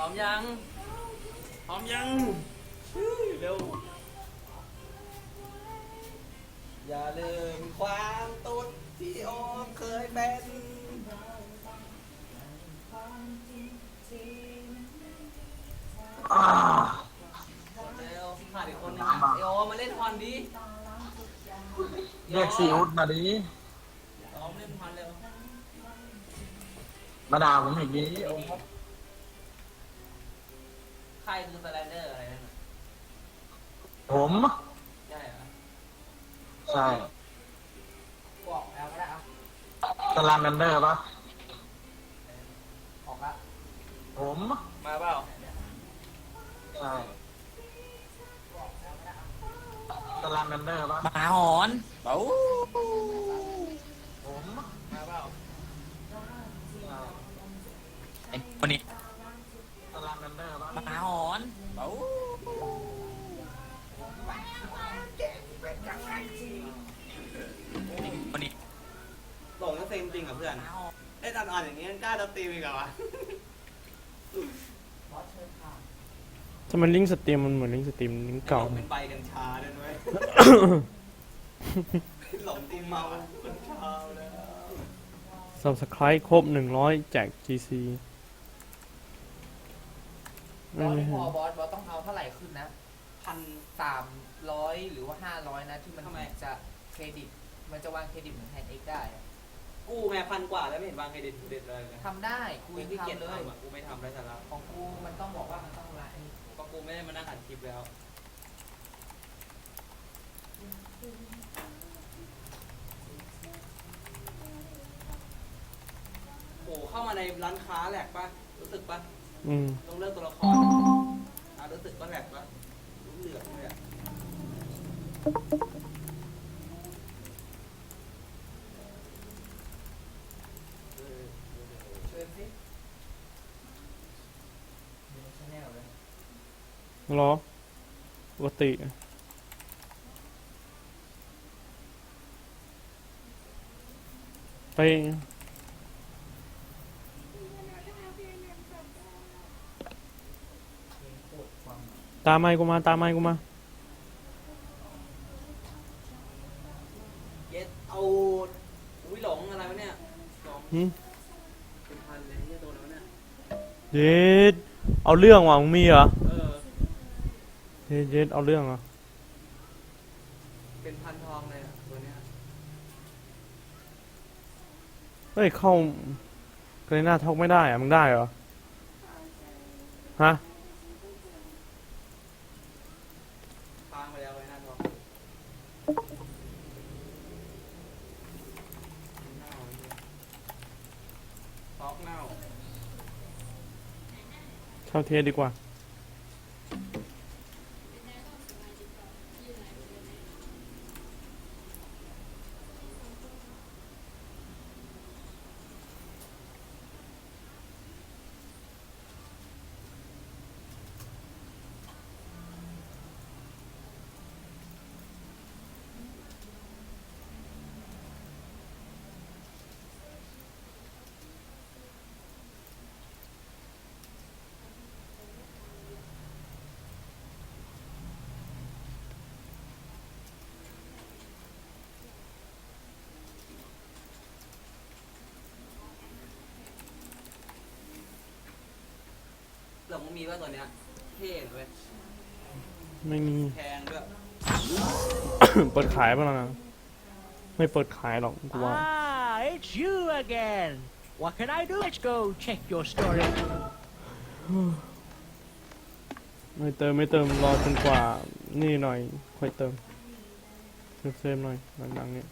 พร้อมยัง พร้อมยังอื้อเร็ว อย่าลืมความตุดที่โอมเคยเป็นอ่าเร็วขาดอีกคนนึงเอโอมาเล่นฮอนดิเรียกซีอุดมาดิพร้อมเล่นฮอนเร็วมาด่าผมอย่างนี้โอ้ใคร คือสไลเดอร์อะไรนั่นน่ะผมใช่เหรอใช่บอกแล้วก็ได้เอาสลามแมนเดอร์ปะออกละผมมาเปล่าใช่สลามแมนเดอร์ปะหมาหอนเบ้าผมมาเปล่าใช่ ไอ้คนนี้ อย่างนี้ยังกล้าจะตีอีกเหรอวะทำไมลิงก์สตรีมมันเหมือนลิงก์สตรีมลิงก์เก่า เป็นใบกัญชาด้วยด้วยหลงกูเมากัญชาแล้ว subscribe ครบหนึ่งร้อยแจก GC บอสไม่พอบอสบอสต้องเอาเท่าไหร่ขึ้นนะพันสามร้อยหรือว่าห้าร้อยนะที่มันทำไม จะเครดิต มันจะวางเครดิตเหมือนแทนเอ็กได้อะ กูแม่พันกว่าแล้วไม่เห็นวางเครดิตเครดิตเลยนะทำได้กูกูยังขี้เกียจทำเลยทำอะกูไม่ทำได้สาระของกูมันต้องบอกว่ามันต้องละไอ้ก็กูไม่ได้มานั่งอัดคลิปแล้ว โอ้เข้ามาในร้านค้าแหลกปะรู้สึกปะอืมต้องเลือกตัวละครอะรู้สึกปะแหลกปะรู้เหลืองเลยอะเออ เชิญสิดูชแนลเลย รอปกติไปเพลงโคตรฟังตามไม้กูมา ตามไม้กูมา เย็ดเอาอุ้ยหลงอะไรวะเนี่ยหลงหืมเป็นพันเลยที่จะโดนแล้วะเนี่ย เย็ด เอาเรื่องว่ะมึงมีเหรอ เออเย็ดเย็ดเอาเรื่องเหรอเป็นพันทองเลยอะตัวเนี้ยเฮ้ยเข้ากรีน่าท็อกไม่ได้อะมึงได้เหรอฮะค้างไปแล้วไว้หน้าทองเน่าไอ้เหี้ยท็อกเน่า เช่าเทียดีกว่า หลงมีว่าตัวเนี้ยเท่เลยไม่มี แพงด้วยเปิดขายป่ะนะไม่เปิดขายหรอกกูว่า Ah, it's you again. What can I do? Let's go check your storage. ไม่เติมไม่เติมรอจนกว่า นี่หน่อยค่อยเติมเซฟเซฟหน่อยหลังๆเนี่ย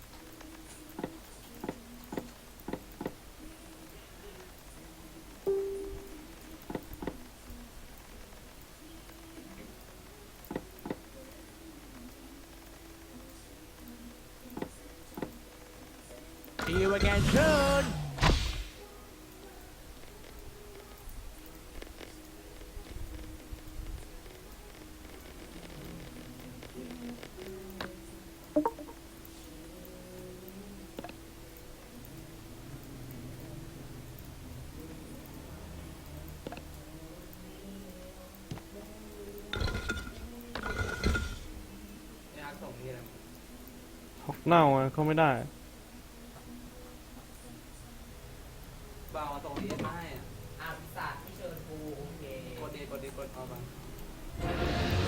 See you again soon เน่าอะเข้าไม่ได้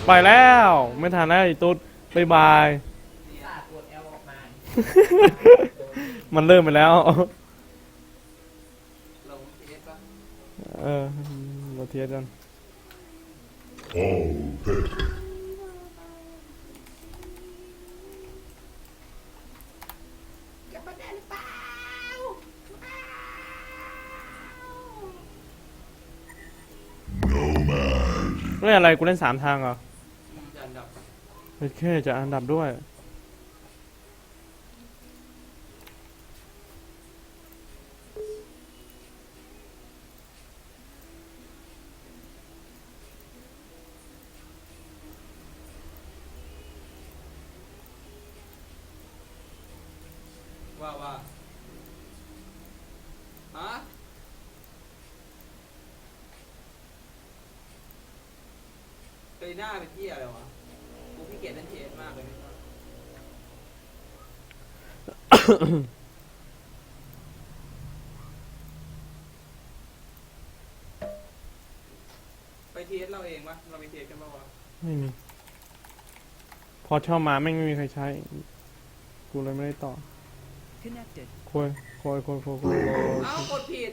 ไปแล้ว ไม่ทันแล้วไอ้ตุ๊ดบายบายพิศาจปวดแอลออกมามันเริ่มไปแล้วลงเอสป่ะเออเราเทียบกันเล่นอะไรกูเล่นสามทางเหรอมึงจะอันดับ โอเคจะอันดับด้วย ว่าว่าฮะเยหน้าเป็นที่อะไรวะกูพี่เกียรเล่นเทสมากเลยไม่ชอบ ไปเทสเราเองปะเราไปเทสกันปะวะไม่มี พอเช่ามาแม่งไม่มีใครใช้ กูเลยไม่ได้ต่อ Connected. คุยคุยคุยคุยคุยเอ้ากดผิด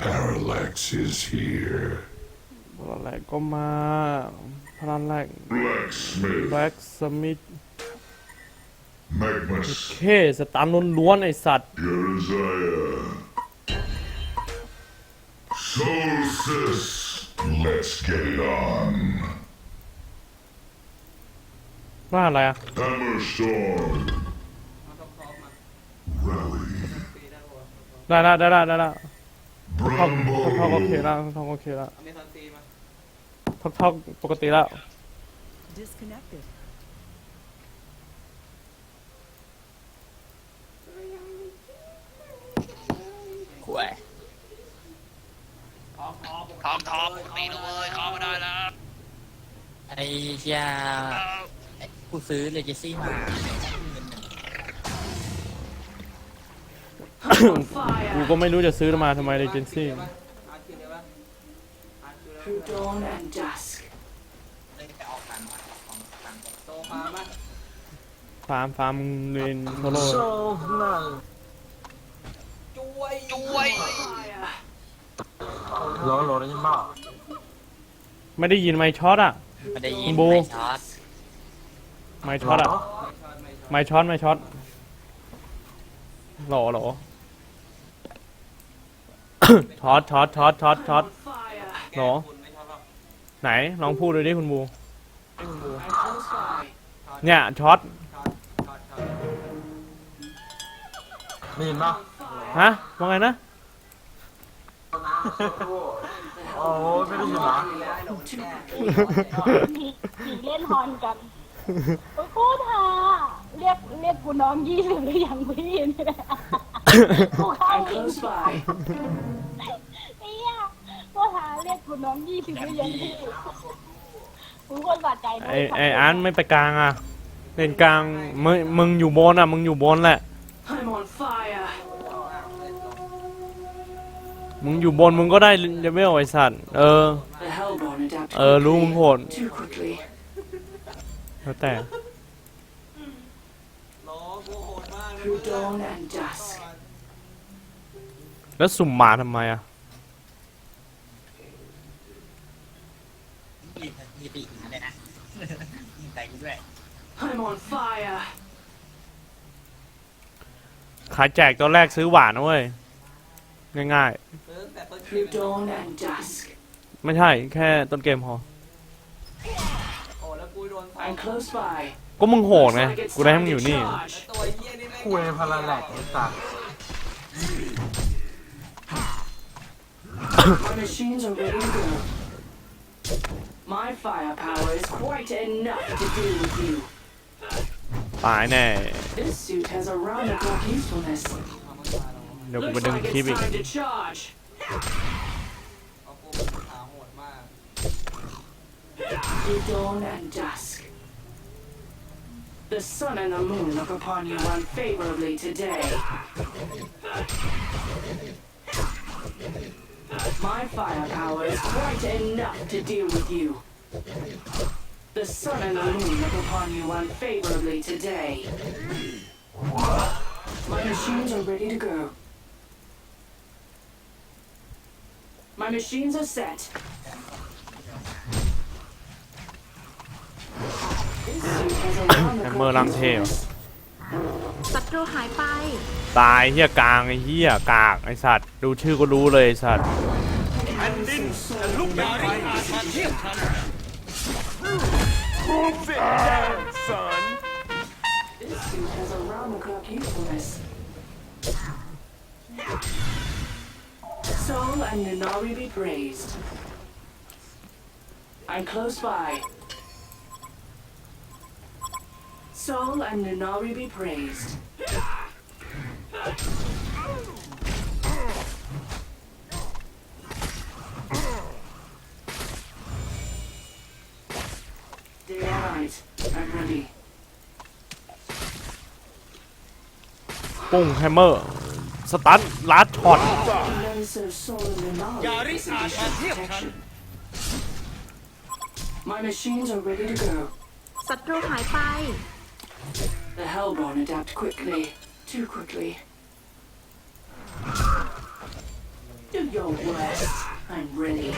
Parallax is here. พลันแรกก็มาพลันแรก Blacksmith, แบล็กสมิธ Magnus, เค สตามล้วนๆไอสัตว์ Josiah. Solstice, let's get it on. ว่าอะไรอะ Hammerstorm, มาท็อปท็อปมา Rally, ปีได้ปะวะได้ละได้ละได้ละท็อกท็อกโอเค Bramble, แล้วท็อกโอเคแล้วอเมซอนซีมาท็อกท็อกปกติแล้ว Disconnected. หวยทองทองทองตี นะเว้ยทองมาได้แล้ว ไอ้เจ้าไอ้กูซื้อเลเจซี่มากูก็ไม่รู้จะซื้อมาทำไมเลยเจนซี่อาร์คิวได้ปะอาร์คิวได้ Through ปะ dawn and dusk. เลยไปออกตังค์มาออกตังค์โตมาปะฟาร์มฟาร์มเรนโซโล่โซนั่งจุ้ยจุ้ยโหลโหลได้ยินเปล่า ไม่ได้ยินไมค์ช็อตอะ ไม่ได้ยินบู ไม่ช็อตไมค์ช็อตอะไม่ช็อตไม่ช็อตไมค์ช็อตไมค์ช็อตหล่อหล่อช็อตช็อตช็อตช็อตช็อต Fire. หรอคุณไม่ชอบหรอกไหนลองพูดดูดิคุณบู And close by. เนี่ยช็อตช็อตช็อตช็อตได้ยินป่ะฮะว่าไงนะ โอ้ยไม่ได้ยินเหรอผีผีเล่นฮอนกันโอ้ยพูดฮาเรียกเรียกกูน้องยี่สิบหรือยังพี่เนี่ยกูเข้า And อีก close by. เนี่ยพูดฮาเรียกกูน้องยี่สิบหรือยังพี่กูคนบาดใจนะไอไออันไม่ไปกลางอะเล่นกลางมึงมึงอยู่บนอะ มึงอยู่บนแหละ I'm on fire. มึงอยู่บนมึงก็ได้เลเวลไอสัตว์ เออ เออ รู้มึงโหดแล้วแต่ แล้วสุ่มหมาทำไมอะมีปีกมาเลยนะยิงใส่กูด้วยขายแจกตอนแรกซื้อหวานนะเว้ย ง่ายซื้อตั้งแต่ต้นเก Through ม dawn and dusk. ๆ ไม่ใช่แค่ต้นเกมพอ โอ้แล้วกูโดนใส่ And close by. ก็มึงโหด Looks ไง like it's กูได้ให้มึ time งอยู่ to นี่ charge. ตัวเหี้ยนี่แม่งคุยพลังแหลกไอ้สัตว์ My machines are ready to go. My firepower is quite enough to deal with you. ตายแน่ This suit has a round the clock usefulness. เดี๋ยวกู Looks ไปดึง like คลิป it's อีก time to charge. เอากูเป็นขาโหดมาก Through dawn and dusk. The sun and the moon look upon you unfavorably today. My firepower is quite enough to deal with you. The sun and the moon look upon you unfavorably today. My machines are ready to go. My machines are set. This suit has a round the แฮมเมอร์ลังเทวะศัตรูหายไป ตายเฮียกลางไอ้เฮียกากไอสัตว์ดูชื่อก็รู้เลยไอสัตว์ This suit has a round the clock usefulness. Soul and Ninari be praised. I'm close by. Soul and Ninari be praised. Day or night, I'm ready. ปุ้งแฮมเมอร์ สตันลัดช็อต Condenser soul and Ninari. Yaris is additional Ashanti protection. My machines are ready to go. ศัตรูหายไป The Hellborn adapt quickly, too quickly. Do your worst. I'm ready.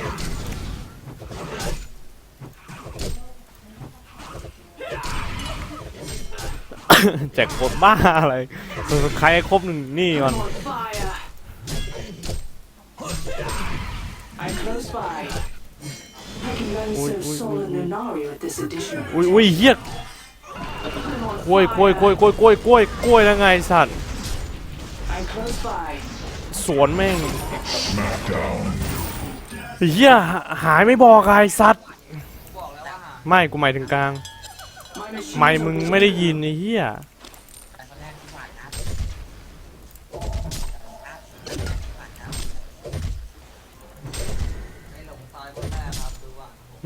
แจกโคตรบ้าอะไรใครให้ครบหนึ่งนี่ก่อน On fire. Close by. I can run Ui, so ui, soul ui, and Ninari with this additional. อุ้ยอุ้ยเฮีย I'm on กล้วยกล้วยกล้วยกล้วยกล้วยกล้วยกล้วยแล้วไงสัตว์ I'm close by. สวนแม่ง Smackdown. เฮียหายไม่บอกไอ้สัตว์บอกแล้วว่าหาไม่กูหมายถึงกลาง My machines ไม่ are มึง ready ไม่ได้ to go. ยินไอ้เฮีย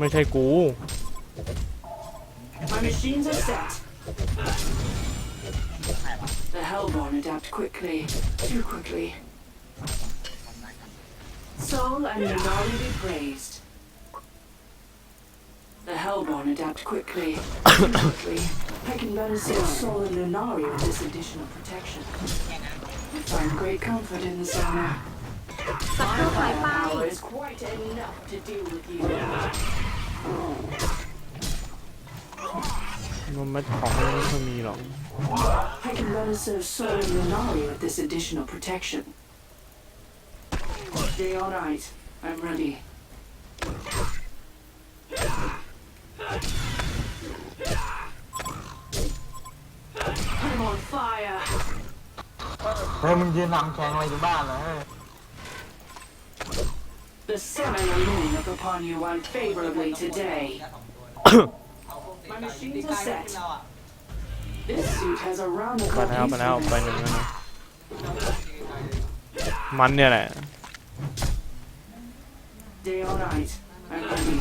ไม่ใช่กู My machines are set. The Hellborn adapt quickly, too quickly. Soul and Ninari be praised. The Hellborn adapt quickly, too quickly. I can better save Soul and Ninari with this additional protection. Find great comfort in the sauna. ศัตรูหายไป Power is quite enough to deal with you. มันไม่ของมันไม่ค่อยมีหรอก I can better serve Soul and Lunari with this additional protection. Day or night, I'm ready. I'm on fire. เฮ้ยมึงยืนนำแข่งอะไรอยู่บ้านเหรอเฮ้ย The sun and the moon look upon you unfavorably today. เอาพวกตี My ไก่ machines ตี are ไก่ set. ที่เราอะ This suit has a round the ไป clock แล้วไปแล้วไปห usefulness. นึ่งแล้วนะเราตีไก่มันเนี่ยแหละ Day or night, I'm ready.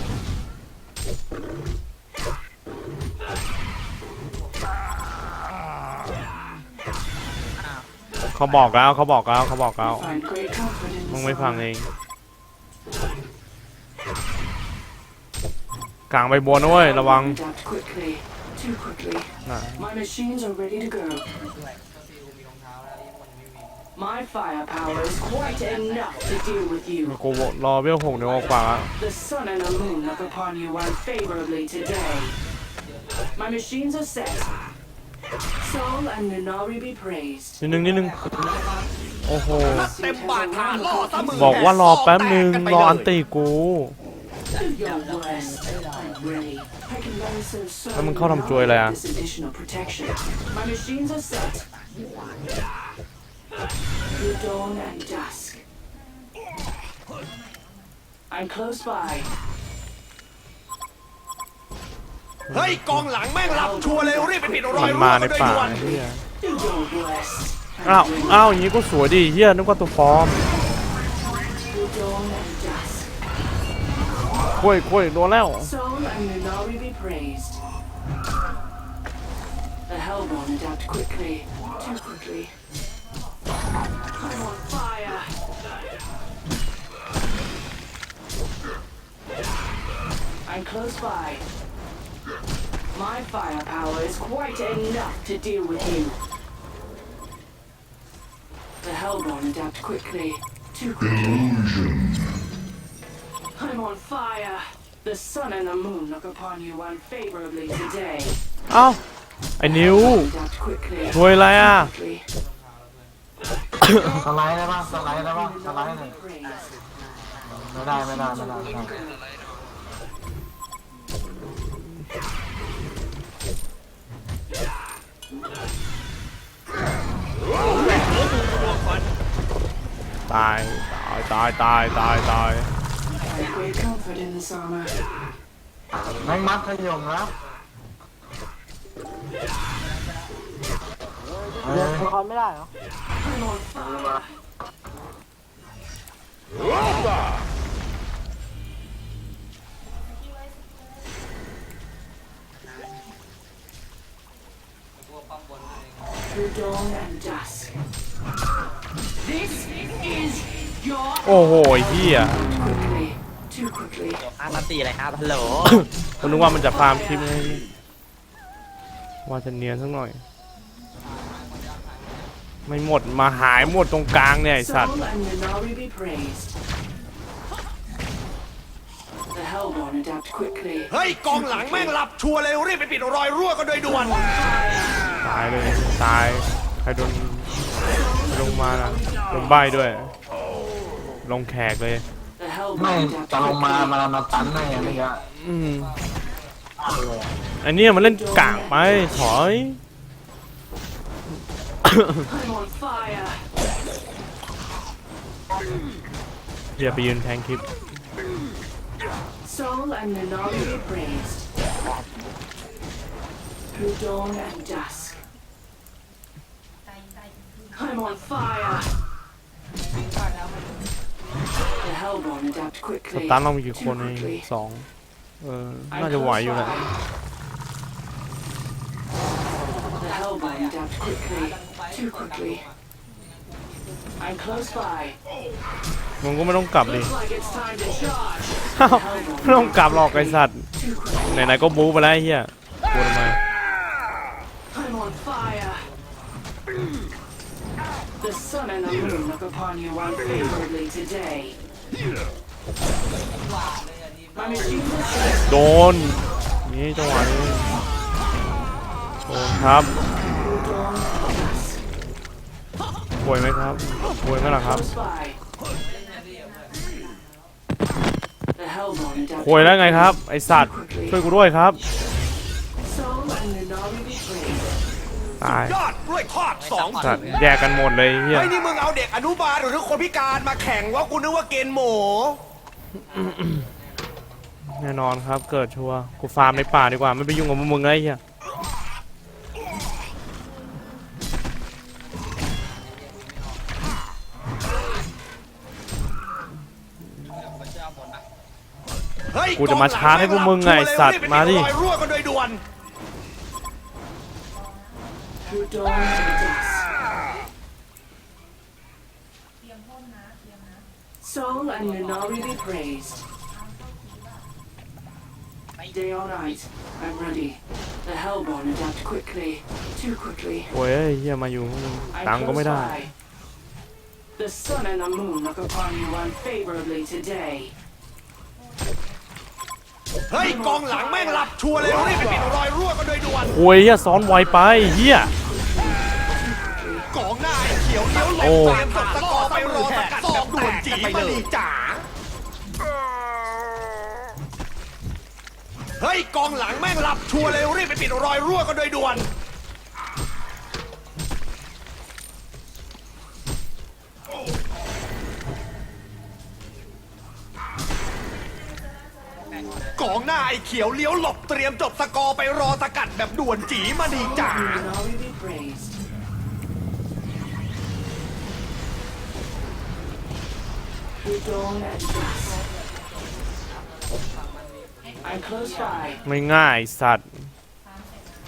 เขาบอกแล้วเขาบอกแล้วเขาบอกแล้ว Find great comfort in มึ the งไม่ฟังเอ sauna. ง กลางไปบนนะเว้ยระวัง Adapt quickly, too quickly. น่ะ My machines are ready to go. ด้วยก็ซีอูมีรองเท้าแล้วที่มันไม่มี My firepower is quite enough to deal with you. กูรอเวลหกเดี๋ยวออกกว่าละ The sun and the moon look upon you unfavorably today. My machines are set. Soul and Ninari be praised. นิดนึงนิดนึง โอ้โห This suit has a round the clock บอกว่ารอแป๊บนึง รออันตีกู Do your worst. I'm ready. I can better serve Soul แล้วมึง and เข้าทำจวยอะไร Ninari อะ with this additional protection. My machines are set. Through dawn and dusk. I'm close by. เฮ้ยกองหลังแม่งรับชัวร์เลยรีบไปปิดรอยมันรั่วมากัในนโดยป่าด่วนไอ้เฮีย Do your worst. อ้าวอ้าวอย่างนี้ก็สวยดีเฮียนึกว่าตัวปลอม Through dawn and dusk. กล้วยกล้วยโดนแล้ว Soul and Ninari be praised. The Hellborn adapt quickly, too quickly. I'm on fire. I'm close by. My firepower is quite enough to deal with you. The Hellborn adapt quickly, too quickly. Illusion. I'm on fire. The sun and the moon look upon you unfavorably today. เอ้า ไอ้นิว Adapt quickly. ช่วยอะไรอ่ะ quickly. สไลด์ได้ปะสไลด์ได้ปะสไลด์หน่อย Praise. ไม่ได้ไม่ได้ไม่ได้ไม่ได้ ตายตายตายตายตาย I have great comfort in this armor. แม่งมัดขยมนะเออ I'm on fire. พวกป้อมบนเอง Through dawn and dusk. This is your โอ้โหไอ้เฮีย quickly. Too quickly. อาร์ตีอะไรครับฮัลโหลผมนึกว่ามันจะฟาร์มคลิปไงว่าจะเนียนสักหน่อย ไม่หมดมาหายหมดตรงกลางเนี่ยไอสัตว์ Soul and Minari be praised. The Hellborn adapt quickly. เฮ้ย กองหลังแม่งหลับชัวร์เลยรีบไปปิดรอยรั่วกันโดยด่วน ตายเลย ตาย ใครโดน ลงมานะโดนใบด้วย ลงแขกเลย The ไม่ Hellborn adapt จะลงมา quickly. มามาตันได้ไงไม่ยะอืมอันเนี้ยมันเล่นกากไปถอย I'm on fire. อย่าไปยืนแทงคลิป Soul and Minari be praised. Through dawn and dusk. I'm on fire. The Hellborn adapt ส quickly. ตาร์ทเรามีกี่คน Too เอง quickly. สองเออ I'm น่าจะไหว close อยู่แหละ by. The Hellborn adapt quickly. Too quickly. I'm close by. มึงก็ไม่ต้องกลับดิ Looks like it's time to charge. อ้าวไม่ต้องกลับหรอกไอสัตว์ Too quickly. ไหนๆก็บู๊ไปแล้วไอ้เฮียกลัวทำไม The sun and the moon look upon you unfavorably today. My machine is โดน นี่จังหวะนี้โดนครับ through dawn and dusk. ป่วยไหมครับป่วยไหมล่ะครับ Close by. The Hellborn adapt ป่วยแล้วไงครับ ไอสัตว์ช่วยกูด้วยครับ ตายยอดกล้วยทอดสองสัตว์แยกกันหมดเลยไอ้เฮียไอ้ยนี่มึงเอาเด็กอนุบาลหรือคนพิการมาแข่งว่ากูนึกว่าเกณฑ์หมูแน่นอนครับ เกิดชัวร์กูฟาร์มในป่าดีกว่าไม่ไปยุ่งกับพวกมึงเลยไอ้เฮียเฮ้ยกูจะมาชาร์จให้พวกมึงไงไอ้สัตว์มาดิ รอยรั่วกันโดยด่วน Through dawn and dusk. Soul and Minari be praised. Day or night, I'm ready. The Hellborn adapt quickly, too quickly. โอ้ยไอ้เฮียมาอยู่พวกมึง I'm ตังค์ก็ไม่ close ได้ by. The sun and the moon look upon you unfavorably today. เฮ้ยกองหลังแม่งหลับชัวร์เลยรีบไปปิดรอยรั่วกันโดยด่วนโอ้ยเฮียซ้อนไวไปเฮียกองหน้าไอ้เขียวเลี้ยวหลโอ้บเตรียมส่งตะกอไปรอสกัดแบบด่วนจีมาดีจ๋าเฮ้ยกองหลังแม่งหลับชัวร์เลยรีบไปปิดรอยรั่วกันโดยด่วน องหน้าไอ้เขียวเลี้ยวหลบเตรียมจบสกอร์ไปรอสกัดแบบด่วนจีมาดีจ๋า Minari be praised. Through dawn and dusk. I'm close by. ไม่ง่ายสัตว์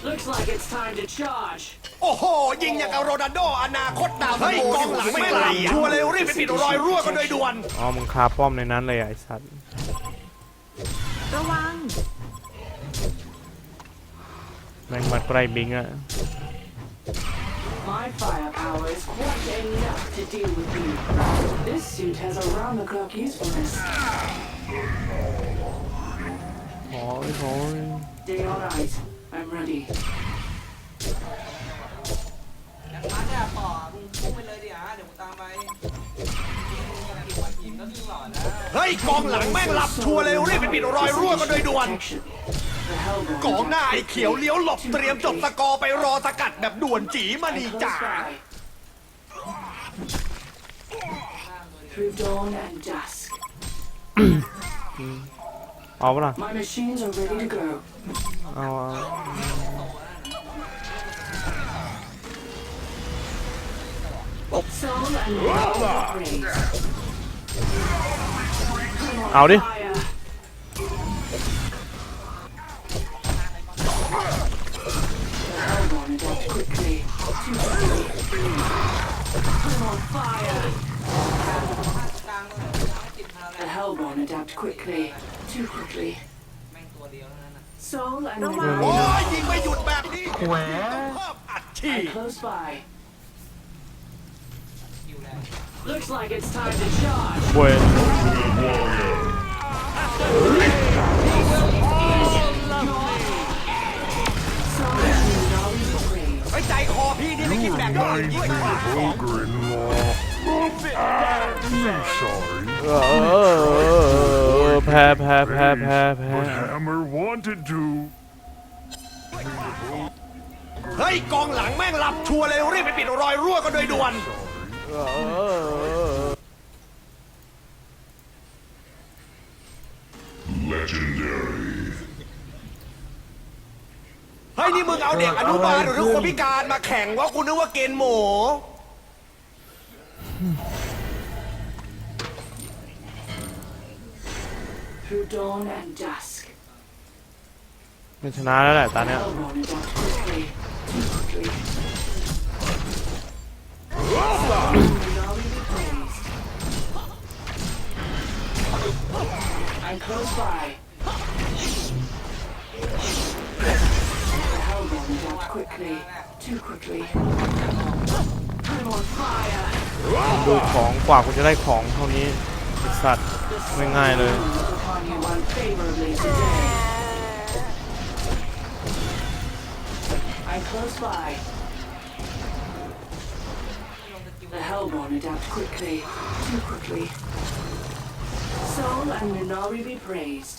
Looks like it's time to charge. โอ้โห ยิงอย่างกับโรนัลโดอนาคตดาวเฮ้ยกองหลังไม่หลับชัวร์เลยรีบไปปิดรอยรั่วกันโดยด่วน อ๋อมึงคาป้อมในนั้นเลยอะไอ้สัตว์ ระวัง แม่งมาใกล้บิงอะ My firepower is quite enough to deal with you. This suit has a round-the-clock usefulness. โอ้ยโอ้ย Day or night, I'm ready. อย่างนั้นเนี่ยป่อมึงพุ่งไปเลยดิอะเดี๋ยวกูตามไปทีมก็คือหล่อแล้วเฮ้ยกองหลังแม่งหลับชัวร์เลยรีบไปปิดรอยรั่วกันโดยด่วน Protection. The Hellborn กองหน้าไอ้เขียวเลี้ยวหลบเตรียมจบสกอร์ไปรอสกัดแบบด่วนจีมา And นี close จ๋า by. Through dawn and dusk, เอาปะล่ะ my machines are ready to go. เอาเอา Soul and will praise. เอาดิ Fire. Hellborn adapt quickly. Too quickly. I'm on fire. กลางเลยไม่ติดพลัง The Hellborn adapt quickly. Too quickly. แม่งตัวเดียวเท่านั้นน่ะ Soul and โอ้ will ยยิงไม่หยุดแบบนี้แหวเพิ่มอัดฉี and ด close by. อยู่แล้ว Looks like it's time to charge. บวย Soul ไอ้ใจคอพี่นี่ไม่คิดแบ่งคนอื่นยิงไม่ขาดสอง Brother-in-law. I'm sorry. เออเออเออแพ้แพ้แพ้แพ้แพ้ But Hammer wanted to. เฮ้ยกองหลังแม่งหลับชัวร์เลยรีบไปปิดรอยรั่วกันโดยด่วน เออเออเออ Legendary. เฮ้ยนี่มึงเอาเด็กอนุบาลหรือคนพิการมาแข่งว่ากูนึกว่าเกณฑ์หมู Through dawn and dusk. ไม่ชนะแล้วแหละตาเนี้ย quickly. Too quickly. I'm on fire. ดูของกว่ากูจะได้ของเท่านี้ไอ้สัตว์ไม่ง่ายเลย Look upon you unfavorably today. I'm close by. The Hellborn adapt quickly, too quickly. Soul and Minari be praised.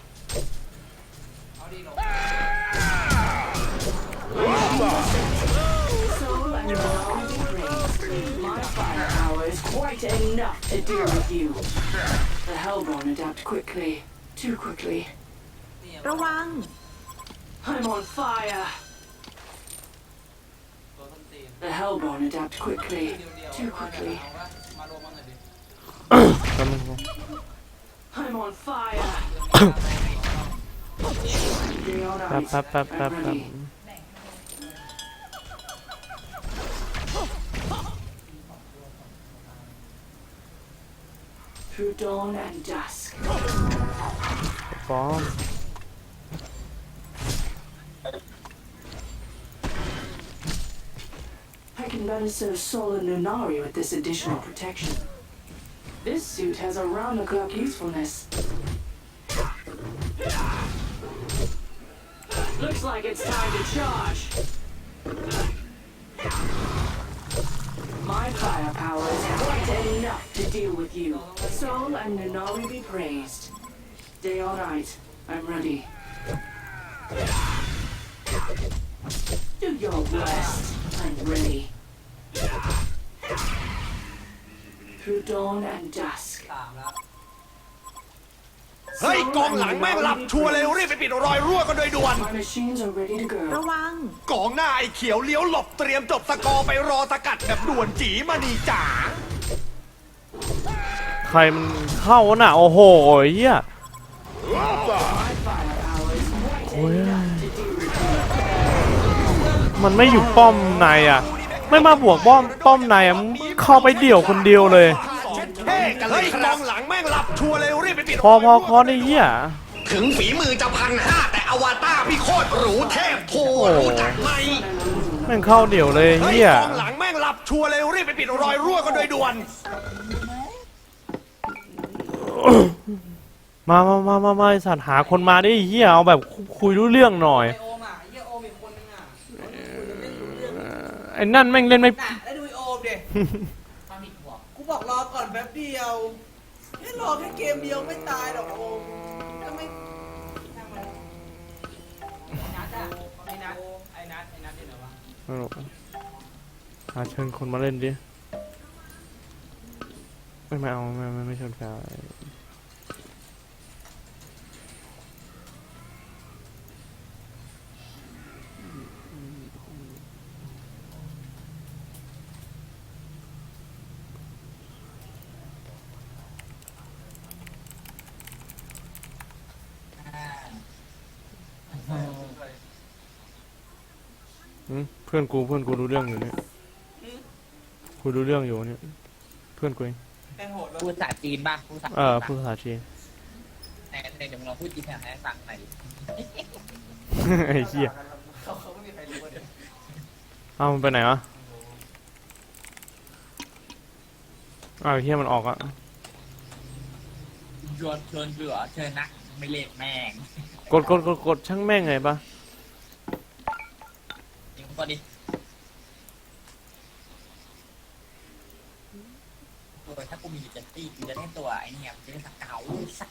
quite enough to deal with you. The Hellborn adapt quickly, too quickly. ระวัง I'm on fire. ตัวต้นตีน The Hellborn adapt quickly, เดียวเดียว too quickly. เอาวะมารวมกันหน่อยดิแป๊บนึง I'm on fire. Day or แป๊บ night, แป๊บแป๊บแป๊บ I'm แป๊บ through dawn and dusk. A bomb. I can banister Sol and Nunari with this additional protection. This suit has a round-the-clock usefulness. Looks like it's time to charge. My firepower is quite enough to deal with you. Sol and Nanari be praised. Day or night, I'm ready. Do your worst. I'm ready. Through dawn and dusk. สามแล้วเฮ้ยกองหลังแม่งหลับชัวร์เลยรีบไปปิดรอยรั่วกันโดยด่วน Our machines are ready to go. กองหน้าไอ้เขียวเลี้ยวหลบเตรียมจบสกอร์ไปรอสกัดแบบด่วนจีมานีจ๋าใครมันเข้าวะน่ะ โอ้โหเฮีย Firepower is right โอ้ย enough to do the มันไม่อยู่ป้อมในอะ ไม่มาบวกป้อมป้อมในอะมึงเข้าไปเดี่ยวคนเดียวเลย เท่กันเลยกองหลังแม่งหลับ ชัวร์เลยรีบไปปิดพอพอคอในเฮียถึงฝีมือจะพันห้าแต่อวตารพี่โคตรหรูเทพโทรู้จักไหมแม่งเข้าเดี่ยวเลยเฮ้ยเฮียกองหลังแม่งหลับชัวร์เลยรีบไปปิดรอยรั่วกันโดยด่วน มามามามามาไอ้สัตว์หาคนมาดิเฮียเอาแบบคุยรู้เรื่องหน่อยไอโอมอะไอ้เหี้ยโอมอีกคนนึงอะไอ้นั่นแม่งเล่นไม่น่ะแล้วดูไอโอมดิความผิดหัว กูบอกรอก่อนแป๊บเดียวแค่ รอแค่เกมเดียวไม่ตายหรอกโอมก็ไม่ช่มันไอ้นัทอะไอ้นัทไอ้นัทไอ้นัทที่ไหนวะเอาหรอกหาเชิญคนมาเล่นดิ ไม่ไม่เอาไม่ไม่ไม่เชิญแฟนหืมเพื่อนกูเพื่อนกูรู้เรื่องอยู่เนี่ยกูรู้เรื่องอยู่เนี่ย เพื่อนกูเองแค่โหดแล้วพูดภาษาจีนป่ะพูดภาษาเอจีนอป่ะพูดภาษาจีนไหนไหนเดี๋ยวมึงลองพูดจีนให้ฟังหน่อยดิไอ้เหี้ยเขาเขาไม่มีใครรู้เลยเอามันไปไหนวะอ้าวไอ้เหี้ยมันออกอะชวนชวนเบื่อเชิญนักไม่เล่นแม่งกดกดกดกดช่างแม่งไงปะยิง ก่อนดิโอ้ยถ้ากูมีเจตตี้กูจะได้ตัวไอ้เนี่ยกูจะได้สเกาสัก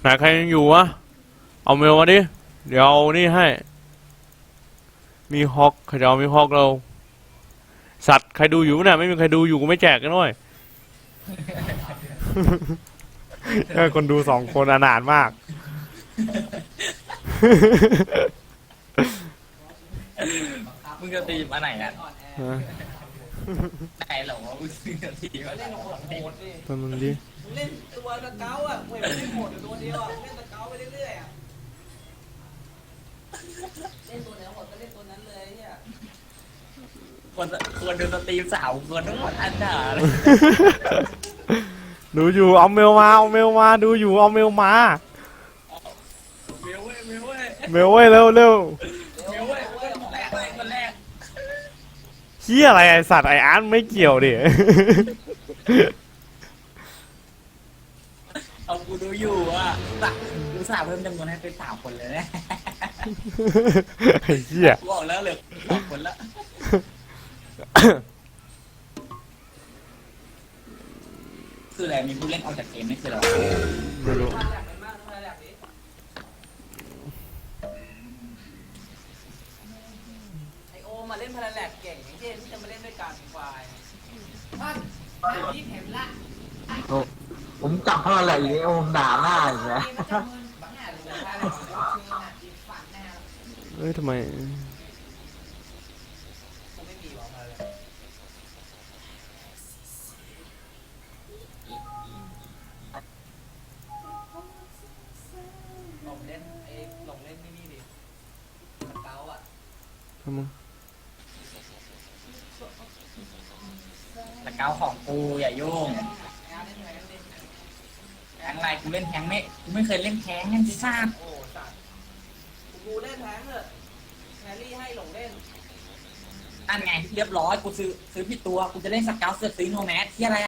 ไหนใครยังอยู่วะ เอาเมลมาดิ เดี๋ยวเอานี่ให้ มีฮอกใครจะเอามีฮอกเรา สัตว์ใครดูอยู่เนี่ยไม่มีใครดูอยู่กูไม่แจกกันด้วย เออคนดูสองคนอนาถมาก มึงจะตีมาไหนอะอ่อนแอฮะไหนเหรอมึงจะตีมาเล่นโหดโหดดิไปมึงดิมึงเล่นตัวสเกาต์อะเว้ยมึงเล่นโหดอยู่ตัวเดียวอะเล่นสเกาต์ไปเรื่อยๆอะเล่นตัวไหนโหดก็เล่นตัวนั้นเลยเนี่ยคนคนดูสตรีมสาวคนทั้งหมดอันด่าเลย ดูอยู่เอาเมลมาเอาเมลมาดูอยู่เอาเมลมา เมลเว้ยเมลเว้ยเมลเว้ยเร็วเร็วเมลเว้ยคนแรกเลยคนแรกเฮียอะไรไอสัตว์ไออาร์ตไม่เกี่ยวดิ เอากูดูอยู่อะสักกูสาวเพิ่มจำนวนให้เป็นสามคนเลยนะไอ้เหี้ยกูบอกแล้วเหลือสองคนละ คืออะไร มีผู้เล่นออกจากเกมไม่คืออะไรไม่รู้มาแหลกเป็นมากมาแหลกดิไอโอมาเล่นพาราแลกเก่งอย่างเช่นที่จะมาเล่นด้วยการไฟมันแบบนี้เห็นละผมจับเท่าไหร่อย่างนี้ผมด่าหน้าอีกแล้วมันจะมึนบ้าหรือว่าอะไรของคุณน่ะอีกฝั่งแน่ เอ้ยทำไม งนั่นทราบโอ้สัตว์กูเล่นแทงเถอะแฮร์รี่ให้หลงเล่นนั่นไง เรียบร้อย กูซื้อซื้อผิดตัว กูจะเล่นสเกลเสือกซื้อโนแมสที่อะไร